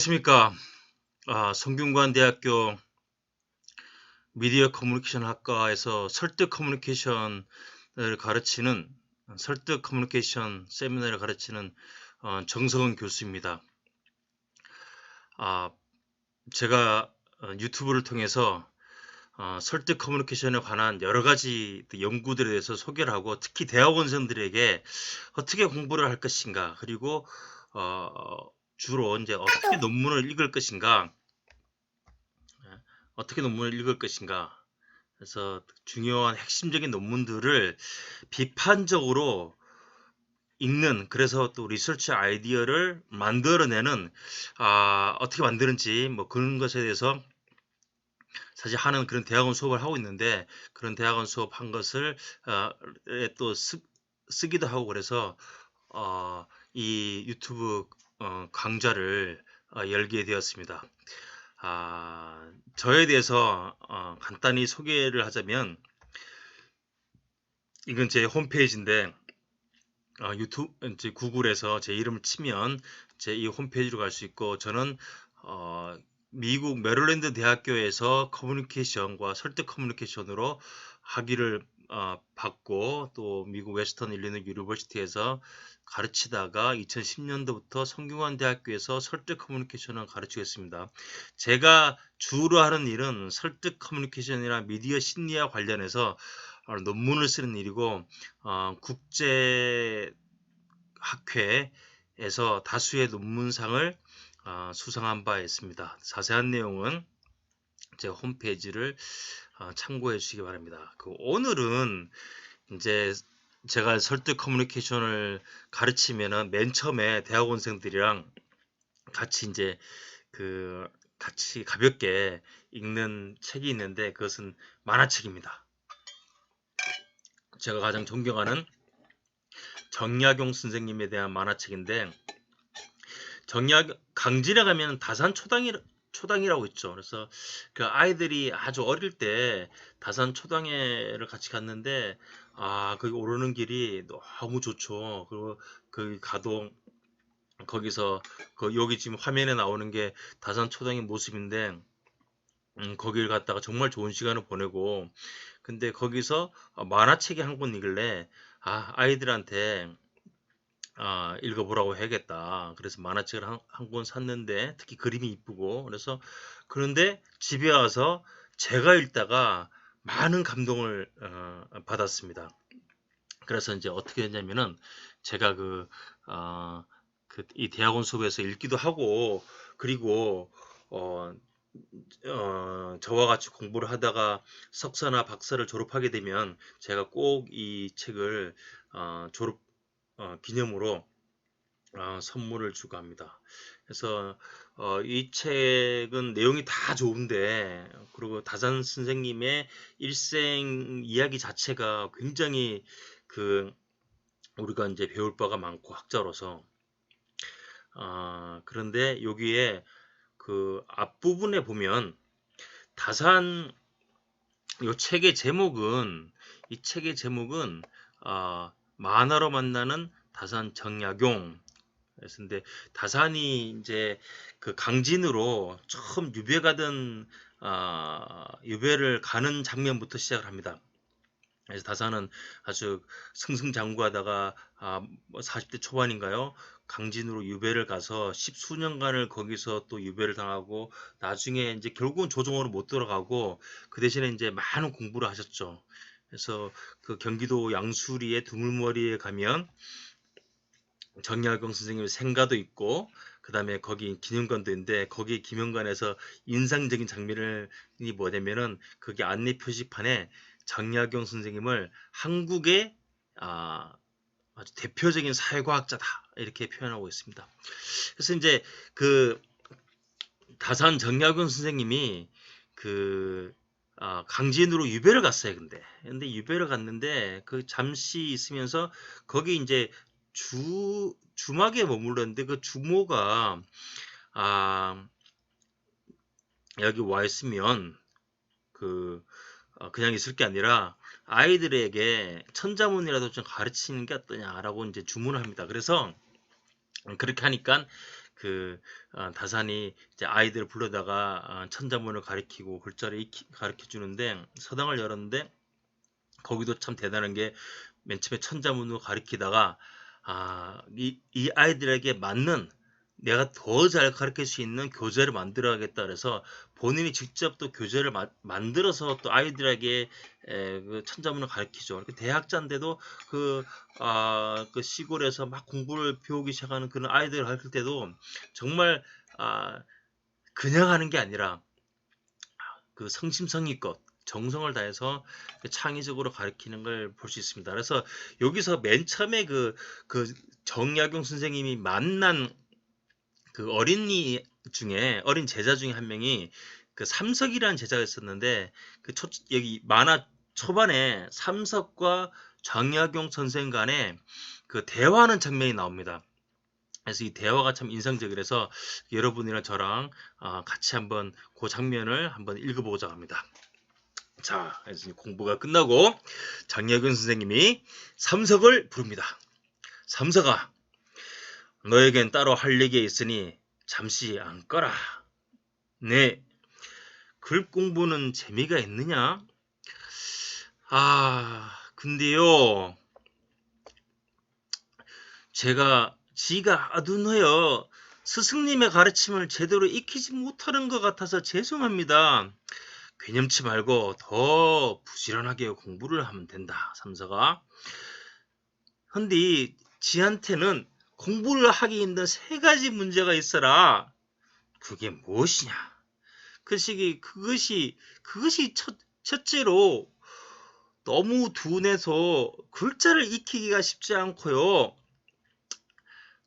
안녕하십니까. 아, 성균관대학교 미디어 커뮤니케이션 학과에서 설득 커뮤니케이션을 가르치는 설득 커뮤니케이션 세미나를 가르치는 어, 정성은 교수입니다. 아, 제가 어, 유튜브를 통해서 어, 설득 커뮤니케이션에 관한 여러 가지 연구들에 대해서 소개를 하고 특히 대학원생들에게 어떻게 공부를 할 것인가 그리고 어, 주로 이제 어떻게 논문을 읽을 것인가, 예, 어떻게 논문을 읽을 것인가. 그래서 중요한 핵심적인 논문들을 비판적으로 읽는 그래서 또 리서치 아이디어를 만들어내는 아, 어떻게 만드는지 뭐 그런 것에 대해서 사실 하는 그런 대학원 수업을 하고 있는데 그런 대학원 수업 한 것을 어, 또 쓰, 쓰기도 하고 그래서 어, 이 유튜브 어, 강좌를 어, 열게 되었습니다. 아, 저에 대해서 어, 간단히 소개를 하자면 이건 제 홈페이지인데 어, 유튜브 구글에서 제 이름을 치면 제 이 홈페이지로 갈 수 있고 저는 어, 미국 메릴랜드 대학교에서 커뮤니케이션과 설득 커뮤니케이션으로 학위를 어, 받고 또 미국 웨스턴 일리노이 유니버시티에서 가르치다가 2010년도부터 성균관 대학교에서 설득 커뮤니케이션을 가르치고 있습니다. 제가 주로 하는 일은 설득 커뮤니케이션이나 미디어 심리와 관련해서 어, 논문을 쓰는 일이고 어, 국제 학회에서 다수의 논문상을 어, 수상한 바 있습니다. 자세한 내용은 제 홈페이지를 어, 참고해 주시기 바랍니다. 그 오늘은 이제 제가 설득 커뮤니케이션을 가르치면은 맨 처음에 대학원생들이랑 같이 이제 그 같이 가볍게 읽는 책이 있는데 그것은 만화책입니다. 제가 가장 존경하는 정약용 선생님에 대한 만화책인데 정약 강진에 가면 다산 초당이 초당이라고 있죠. 그래서 그 아이들이 아주 어릴 때 다산 초당에를 같이 갔는데 아 거기 오르는 길이 너무 좋죠. 그리고 그 가도 거기서 그 여기 지금 화면에 나오는 게 다산 초당의 모습인데 음, 거기를 갔다가 정말 좋은 시간을 보내고 근데 거기서 만화책이 한권 읽을래 아 아이들한테 아, 읽어보라고 해야겠다. 그래서 만화책을 한 권 샀는데 특히 그림이 이쁘고 그래서 그런데 집에 와서 제가 읽다가 많은 감동을 어, 받았습니다. 그래서 이제 어떻게 했냐면은 제가 그, 어, 그, 이 대학원 수업에서 읽기도 하고 그리고 어, 어, 저와 같이 공부를 하다가 석사나 박사를 졸업하게 되면 제가 꼭 이 책을 어, 졸업 어, 기념으로 어, 선물을 주고 합니다. 그래서 어, 이 책은 내용이 다 좋은데 그리고 다산 선생님의 일생 이야기 자체가 굉장히 그 우리가 이제 배울 바가 많고 학자로서 어, 그런데 여기에 그 앞부분에 보면 다산 이 책의 제목은 이 책의 제목은 어, 만화로 만나는 다산 정약용. 그래서근데 다산이 이제 그 강진으로 처음 유배 가던 아, 유배를 가는 장면부터 시작을 합니다. 그래서 다산은 아주 승승장구하다가 아, 40대 뭐 초반인가요? 강진으로 유배를 가서 십수년간을 거기서 또 유배를 당하고 나중에 이제 결국은 조정으로 못 돌아가고 그 대신에 이제 많은 공부를 하셨죠. 그래서 그 경기도 양수리의 두물머리에 가면 정약용 선생님의 생가도 있고 그 다음에 거기 기념관도 있는데 거기 기념관에서 인상적인 장면이 뭐냐면은 거기 안내 표지판에 정약용 선생님을 한국의 아, 아주 대표적인 사회과학자다 이렇게 표현하고 있습니다. 그래서 이제 그 다산 정약용 선생님이 그 어, 강진으로 유배를 갔어요. 근데 근데 유배를 갔는데 그 잠시 있으면서 거기 이제 주 주막에 머물렀는데 그 주모가 아 여기 와 있으면 그 어, 그냥 있을 게 아니라 아이들에게 천자문이라도 좀 가르치는 게 어떠냐라고 이제 주문을 합니다. 그래서 그렇게 하니까 그 어, 다산이 이제 아이들 불러다가 어, 천자문을 가르치고 글자를 가르쳐 주는데 서당을 열었는데 거기도 참 대단한 게 맨 처음에 천자문을 가르치다가 아, 이, 이 아이들에게 맞는 내가 더 잘 가르칠 수 있는 교재를 만들어야겠다 그래서 본인이 직접 또 교재를 마- 만들어서 또 아이들에게 에, 그 천자문을 가르치죠. 그 대학자인데도 그, 아, 그 시골에서 막 공부를 배우기 시작하는 그런 아이들을 가르칠 때도 정말 아, 그냥 하는 게 아니라 그 성심성의껏 정성을 다해서 그 창의적으로 가르치는 걸 볼 수 있습니다. 그래서 여기서 맨 처음에 그, 그 정약용 선생님이 만난 그 어린이 중에 어린 제자 중에 한 명이 그 삼석이라는 제자가 있었는데 그 초, 여기 만화 초반에 삼석과 정약용 선생 간에 그 대화하는 장면이 나옵니다. 그래서 이 대화가 참 인상적이라서 여러분이랑 저랑 아, 같이 한번 그 장면을 한번 읽어보고자 합니다. 자, 그래서 공부가 끝나고 장혁은 선생님이 삼석을 부릅니다. 삼석아, 너에겐 따로 할 얘기가 있으니 잠시 앉거라. 네, 글 공부는 재미가 있느냐? 아, 근데요, 제가 지가 아둔하여 스승님의 가르침을 제대로 익히지 못하는 것 같아서 죄송합니다. 괴념치 말고 더 부지런하게 공부를 하면 된다, 삼서가. 근데 지한테는 공부를 하기 힘든 세 가지 문제가 있어라. 그게 무엇이냐? 그 시기 그것이 그것이 첫, 첫째로 너무 둔해서 글자를 익히기가 쉽지 않고요.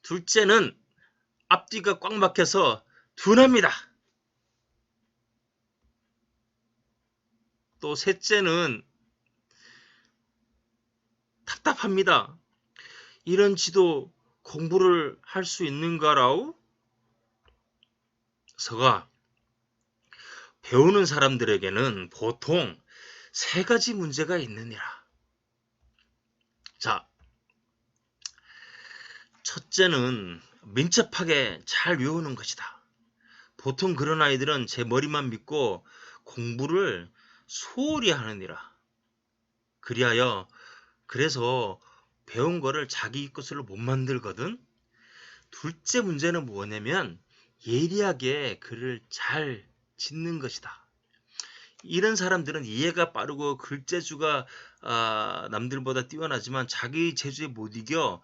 둘째는 앞뒤가 꽉 막혀서 둔합니다. 또 셋째는 답답합니다. 이런 지도 공부를 할 수 있는가라우? 서가 배우는 사람들에게는 보통 세 가지 문제가 있느니라. 자, 첫째는 민첩하게 잘 외우는 것이다. 보통 그런 아이들은 제 머리만 믿고 공부를 소홀히 하느니라. 그리하여 그래서 배운 거를 자기 것으로 못 만들거든. 둘째 문제는 뭐냐면 예리하게 글을 잘 짓는 것이다. 이런 사람들은 이해가 빠르고 글재주가 아, 남들보다 뛰어나지만 자기 재주에 못 이겨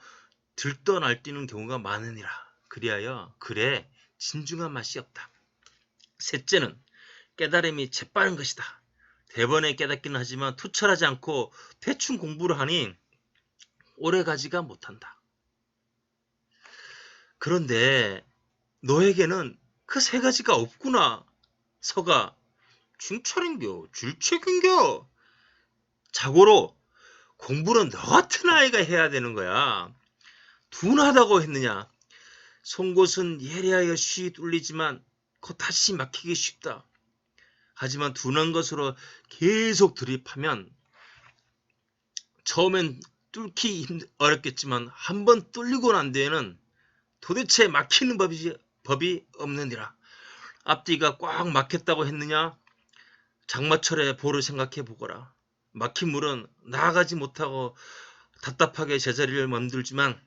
들떠 날뛰는 경우가 많으니라. 그리하여 글에 진중한 맛이 없다. 셋째는 깨달음이 재빠른 것이다. 대번에 깨닫기는 하지만 투철하지 않고 대충 공부를 하니 오래 가지가 못한다. 그런데 너에게는 그 세 가지가 없구나. 서가 중철인겨 줄책인겨 자고로 공부는 너 같은 아이가 해야 되는 거야. 둔하다고 했느냐. 송곳은 예리하여 쉬 뚫리지만 곧 다시 막히기 쉽다. 하지만 둔한 것으로 계속 드립하면 처음엔 뚫기 힘- 어렵겠지만 한번 뚫리고 난 뒤에는 도대체 막히는 법이, 법이 없느니라. 앞뒤가 꽉 막혔다고 했느냐? 장마철에 보를 생각해 보거라. 막힌 물은 나아가지 못하고 답답하게 제자리를 멈들지만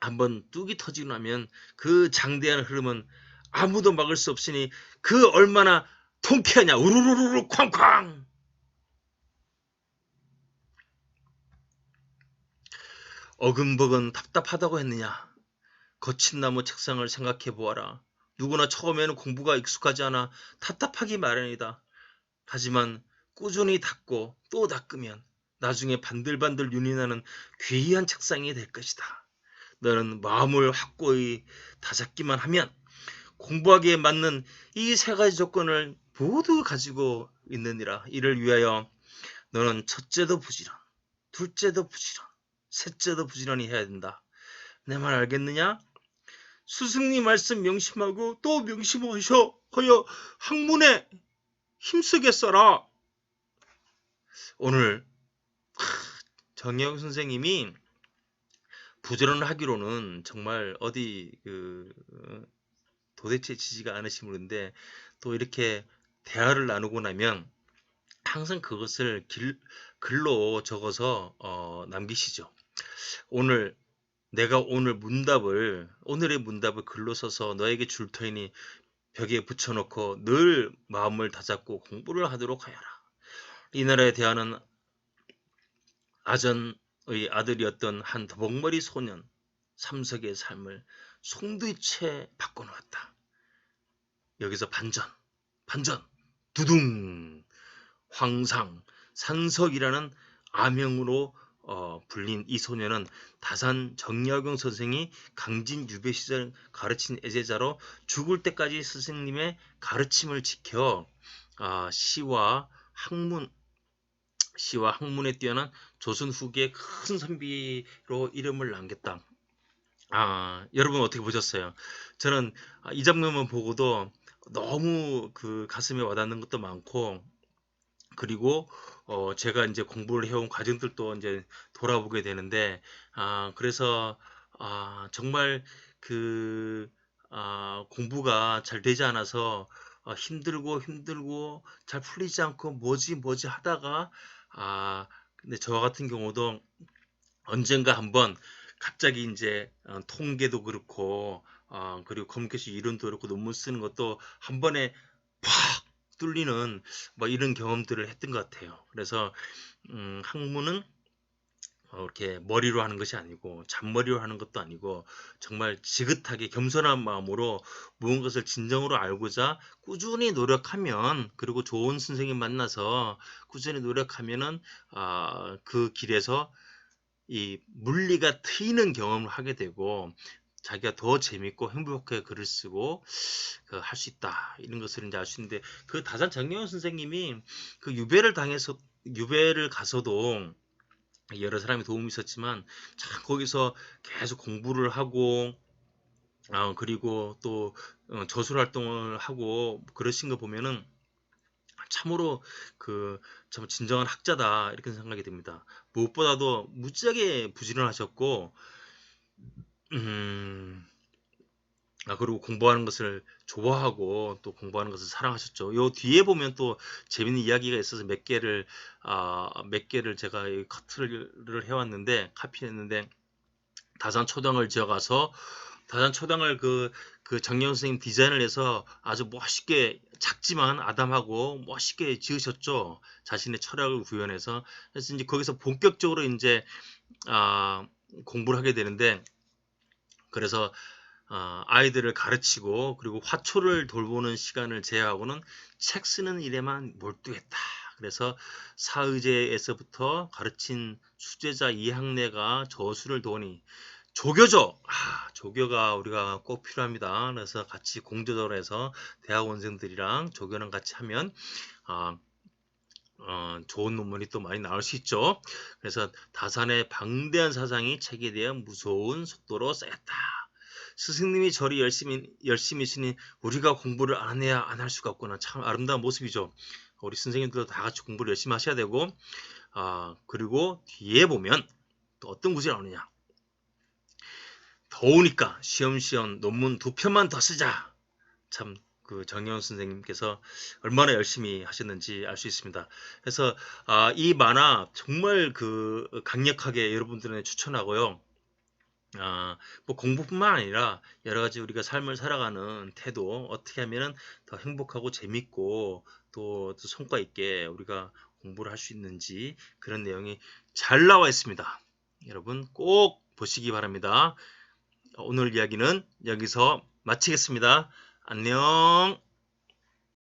한번 뚝이 터지고 나면 그 장대한 흐름은 아무도 막을 수 없으니 그 얼마나 통쾌하냐 우르르르르 쾅쾅 어금벅은 답답하다고 했느냐 거친 나무 책상을 생각해 보아라 누구나 처음에는 공부가 익숙하지 않아 답답하기 마련이다 하지만 꾸준히 닦고 또 닦으면 나중에 반들반들 윤이 나는 귀한 책상이 될 것이다 너는 마음을 확고히 다잡기만 하면 공부하기에 맞는 이 세 가지 조건을 모두 가지고 있느니라. 이를 위하여 너는 첫째도 부지런, 둘째도 부지런, 셋째도 부지런히 해야 된다. 내 말 알겠느냐? 스승님 말씀 명심하고 또 명심하셔. 허여 학문에 힘쓰게 써라. 오늘 정영 선생님이 부지런하기로는 정말 어디 그 어, 도대체 지지가 않으신 분인데 또 이렇게 대화를 나누고 나면 항상 그것을 길, 글로 적어서 어, 남기시죠. 오늘 내가 오늘 문답을 오늘의 문답을 글로 써서 너에게 줄 터이니 벽에 붙여놓고 늘 마음을 다잡고 공부를 하도록 하여라. 이 나라에 대하는 아전의 아들이었던 한 더벅머리 소년 삼석의 삶을 송두리째 바꿔놓았다. 여기서 반전, 반전, 두둥, 황상, 산석이라는 아명으로 어, 불린 이 소녀는 다산 정약용 선생이 강진 유배 시절 가르친 애제자로 죽을 때까지 스승님의 가르침을 지켜 아, 시와 학문 시와 학문에 뛰어난 조선 후기의 큰 선비로 이름을 남겼다. 아, 여러분 어떻게 보셨어요? 저는 아, 이 장면만 보고도 너무 그 가슴에 와닿는 것도 많고 그리고 어 제가 이제 공부를 해온 과정들도 이제 돌아보게 되는데 아 그래서 아 정말 그 아, 공부가 잘 되지 않아서 어, 힘들고 힘들고 잘 풀리지 않고 뭐지 뭐지 하다가 아 근데 저와 같은 경우도 언젠가 한번 갑자기 이제 어, 통계도 그렇고 어, 그리고 커뮤니케이션 이론도 그렇고 논문 쓰는 것도 한 번에 팍 뚫리는 뭐 이런 경험들을 했던 것 같아요. 그래서 음, 학문은 어, 이렇게 머리로 하는 것이 아니고 잔머리로 하는 것도 아니고 정말 지긋하게 겸손한 마음으로 무언가를 진정으로 알고자 꾸준히 노력하면 그리고 좋은 선생님 만나서 꾸준히 노력하면은 아, 그 길에서 이 물리가 트이는 경험을 하게 되고 자기가 더 재밌고 행복하게 글을 쓰고 그 할 수 있다 이런 것을 이제 알 수 있는데 그 다산 정영훈 선생님이 그 유배를 당해서 유배를 가서도 여러 사람이 도움이 있었지만 참 거기서 계속 공부를 하고 아 그리고 또 어, 저술 활동을 하고 그러신 거 보면은 참으로 그 참 진정한 학자다 이렇게 생각이 듭니다. 무엇보다도 무지하게 부지런하셨고 음, 아, 그리고 공부하는 것을 좋아하고 또 공부하는 것을 사랑하셨죠. 요 뒤에 보면 또 재밌는 이야기가 있어서 몇 개를, 아, 몇 개를 제가 이 커트를 해왔는데, 카피했는데, 다산 초당을 지어가서, 다산 초당을 그, 그 정영 선생님 디자인을 해서 아주 멋있게 작지만 아담하고 멋있게 지으셨죠. 자신의 철학을 구현해서. 그래서 이제 거기서 본격적으로 이제, 아, 공부를 하게 되는데, 그래서 어, 아이들을 가르치고 그리고 화초를 돌보는 시간을 제외하고는 책 쓰는 일에만 몰두했다. 그래서 사의제에서부터 가르친 수제자 이학내가 저수를 도니 조교죠. 아, 조교가 우리가 꼭 필요합니다. 그래서 같이 공조적으로 해서 대학원생들이랑 조교랑 같이 하면 아, 어, 좋은 논문이 또 많이 나올 수 있죠. 그래서 다산의 방대한 사상이 책에 대한 무서운 속도로 쌓였다. 스승님이 저리 열심히 열심히 있으니 우리가 공부를 안 해야 안 할 수가 없구나. 참 아름다운 모습이죠. 우리 선생님들도 다 같이 공부를 열심히 하셔야 되고, 아 그리고 뒤에 보면 또 어떤 구절이 나오느냐. 더우니까 시험시험 논문 두 편만 더 쓰자. 참 그 정영 선생님께서 얼마나 열심히 하셨는지 알 수 있습니다. 그래서 아, 이 만화 정말 그 강력하게 여러분들에 추천하고요. 아, 뭐 공부뿐만 아니라 여러 가지 우리가 삶을 살아가는 태도 어떻게 하면은 더 행복하고 재밌고 또, 또 성과 있게 우리가 공부를 할 수 있는지 그런 내용이 잘 나와 있습니다. 여러분 꼭 보시기 바랍니다. 오늘 이야기는 여기서 마치겠습니다. 안녕.